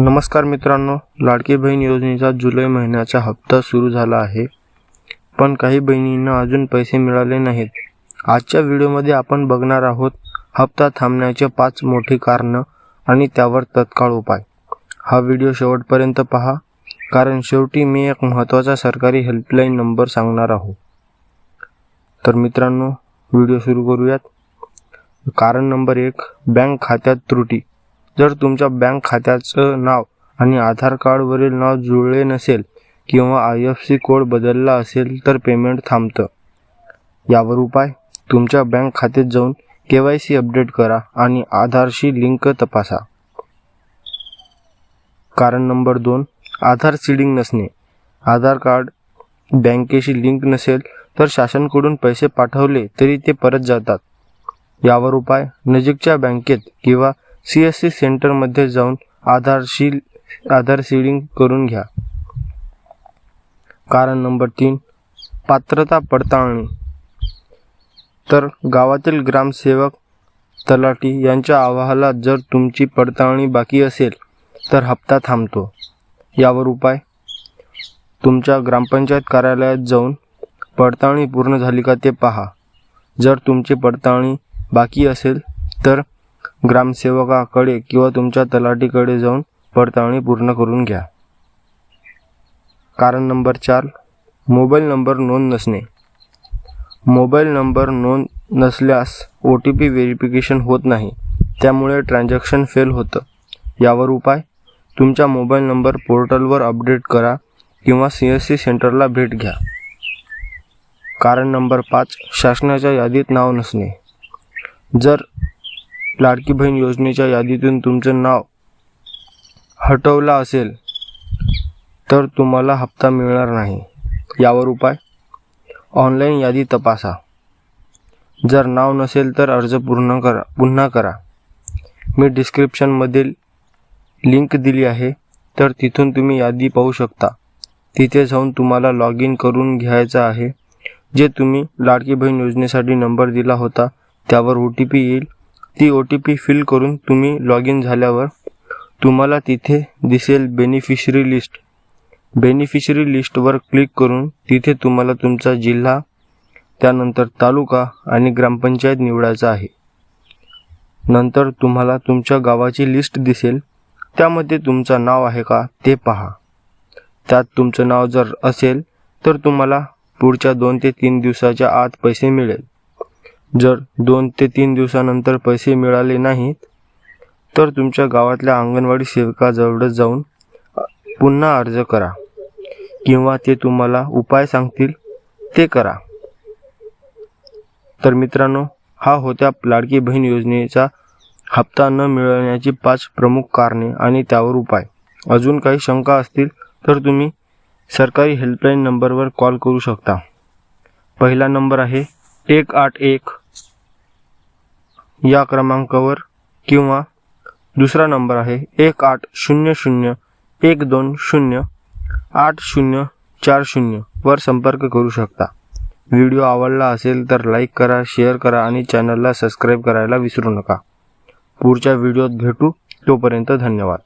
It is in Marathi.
नमस्कार मित्रांनो लाडकी बहीण योजनेचा जुलै महिन्याचा हप्ता सुरू झाला आहे. पण काही बहिणींना अजून पैसे मिळाले नाहीत. आजच्या व्हिडिओमध्ये आपण बघणार आहोत हप्ता थांबण्याचे पाच मोठी कारणं आणि त्यावर तत्काळ उपाय. हा व्हिडिओ शेवटपर्यंत पहा कारण शेवटी मी एक महत्त्वाचा सरकारी हेल्पलाईन नंबर सांगणार आहो. तर मित्रांनो व्हिडिओ सुरू करूयात. कारण नंबर एक बँक खात्यात त्रुटी. जर तुमच्या बँक खात्याचं नाव आणि आधार कार्डवरील नाव जुळले नसेल किंवा आय एफ सी कोड बदलला असेल तर पेमेंट थांबतं. यावर उपाय तुमच्या बँक खात्यात जाऊन के वाय सी अपडेट करा आणि आधारशी लिंक तपासा. कारण नंबर दोन आधार सीडिंग नसणे. आधार कार्ड बँकेशी लिंक नसेल तर शासनकडून पैसे पाठवले तरी ते परत जातात. यावर उपाय नजीकच्या बँकेत किंवा सी एस सी सेंटरमध्ये जाऊन आधारशी आधार सीडिंग करून घ्या. कारण नंबर तीन पात्रता पडताळणी. तर गावातील ग्रामसेवक तलाठी यांच्या अहवालात जर तुमची पडताळणी बाकी असेल तर हप्ता थांबतो. यावर उपाय तुमच्या ग्रामपंचायत कार्यालयात जाऊन पडताळणी पूर्ण झाली का ते पहा. जर तुमची पडताळणी बाकी असेल तर ग्रामसेवकाकडे किंवा तुमच्या तलाठीकडे जाऊन पडताळणी पूर्ण करून घ्या. कारण नंबर चार मोबाईल नंबर नोंद नसणे. मोबाईल नंबर नोंद नसल्यास ओ टी पी व्हेरिफिकेशन होत नाही त्यामुळे ट्रान्झॅक्शन फेल होतं. यावर उपाय तुमचा मोबाईल नंबर पोर्टलवर अपडेट करा किंवा सी एस सी सेंटरला भेट घ्या. कारण नंबर पाच शासनाच्या यादीत नाव नसणे. जर लाडकी बहीण योजनेच्या यादीतून तुमचं नाव हटवलं असेल तर तुम्हाला हप्ता मिळणार नाही. यावर उपाय? ऑनलाईन यादी तपासा. जर नाव नसेल तर अर्ज पूर्ण करा पुन्हा करा. मी डिस्क्रिप्शनमध्ये लिंक दिली आहे तर तिथून तुम्ही यादी पाहू शकता. तिथे जाऊन तुम्हाला लॉग इन करून घ्यायचं आहे. जे तुम्ही लाडकी बहीण योजनेसाठी नंबर दिला होता त्यावर ओ टी पी येईल. ती ओ टी पी फिल करून तुम्ही लॉग इन झाल्यावर तुम्हाला तिथे दिसेल बेनिफिशरी लिस्ट बेनिफिशरी लिस्टवर क्लिक करून तिथे तुम्हाला तुमचा जिल्हा त्यानंतर तालुका आणि ग्रामपंचायत निवडायचा आहे. नंतर तुम्हाला तुमच्या गावाची लिस्ट दिसेल. त्यामध्ये तुमचं नाव आहे का ते पहा. त्यात तुमचं नाव जर असेल तर तुम्हाला पुढच्या दोन ते तीन दिवसाच्या आत पैसे मिळेल. जर दोन ते तीन दिवसानंतर पैसे मिळाले नाहीत तर तुमच्या गावातल्या अंगणवाडी सेवकाजवळ जाऊन पुन्हा अर्ज करा. किंवा ते तुम्हाला उपाय सांगतील ते करा. तर मित्रांनो हा होत्या लाडकी बहीण योजनेचा हप्ता न मिळण्याची पाच प्रमुख कारणे आणि त्यावर उपाय. अजून काही शंका असतील तर तुम्ही सरकारी हेल्पलाईन नंबरवर कॉल करू शकता. पहिला नंबर आहे एक आठ एक या क्रमांकावर किंवा दुसरा नंबर आहे एक आठ शून्य शून्य एक दोन शून्य आठ शून्य चार शून्य वर संपर्क करू शकता. व्हिडिओ आवडला असेल तर लाईक करा शेअर करा आणि चॅनलला सबस्क्राईब करायला विसरू नका. पुढच्या व्हिडिओत भेटू. तोपर्यंत धन्यवाद.